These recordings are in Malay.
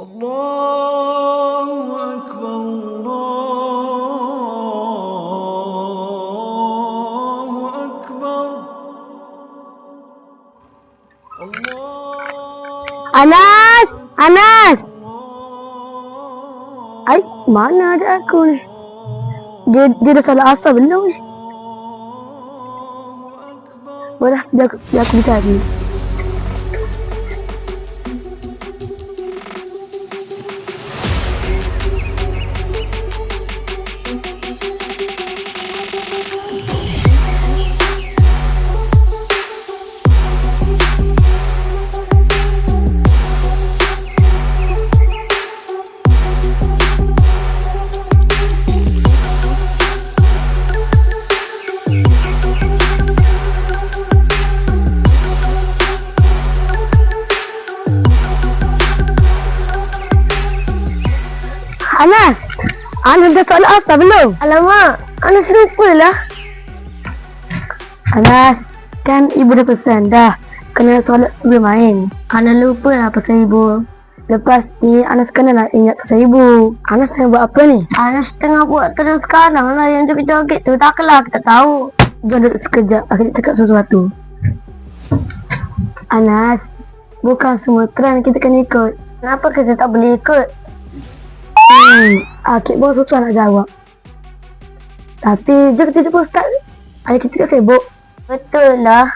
الله أكبر الله أكبر. الله أناس أناس. أي ما أنا هذا أكون جد على أعصاب ولا وراح جاك بتاعي Anas! Anas dah salah asal belum? Alamak, Anas lupa lah. Anas, kan ibu dah pesan dah. Kena solat sebelum main. Anas lupa lah pasal ibu. Lepas ni Anas kena lah ingat pasal ibu. Anas tengah buat apa ni? Anas tengah buat terus sekarang lah yang joget-joget tu. Taklah kita tahu. Jangan duduk sekejap. Aku nak cakap sesuatu. Anas, bukan semua trend kita kena ikut. Kenapa kita tak boleh ikut? Hmm, Akik pun susah nak jawab. Tapi dia kita jumpa Ustaz. Ayah kita sibuk. Betul lah.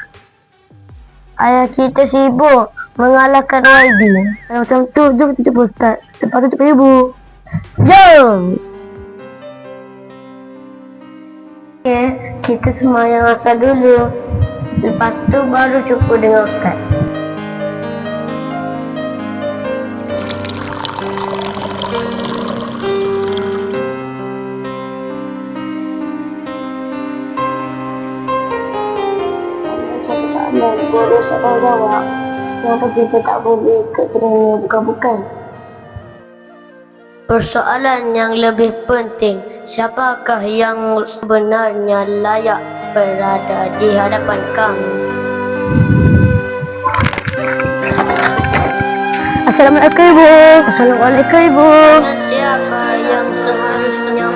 Ayah kita sibuk mengalahkan YB. Kalau macam tu, jom kita jumpa Ustaz. Lepas tu jumpa ibu. Jom! Okay, kita semua yang asal dulu. Lepas tu baru jumpa dengan Ustaz. Boleh soalan jawab. Kenapa kita tak boleh ikut training bukan-bukan. Persoalan yang lebih penting, siapakah yang sebenarnya layak berada di hadapan kami? Assalamualaikum ibu. Assalamualaikum ibu. Dan siapa yang seharusnya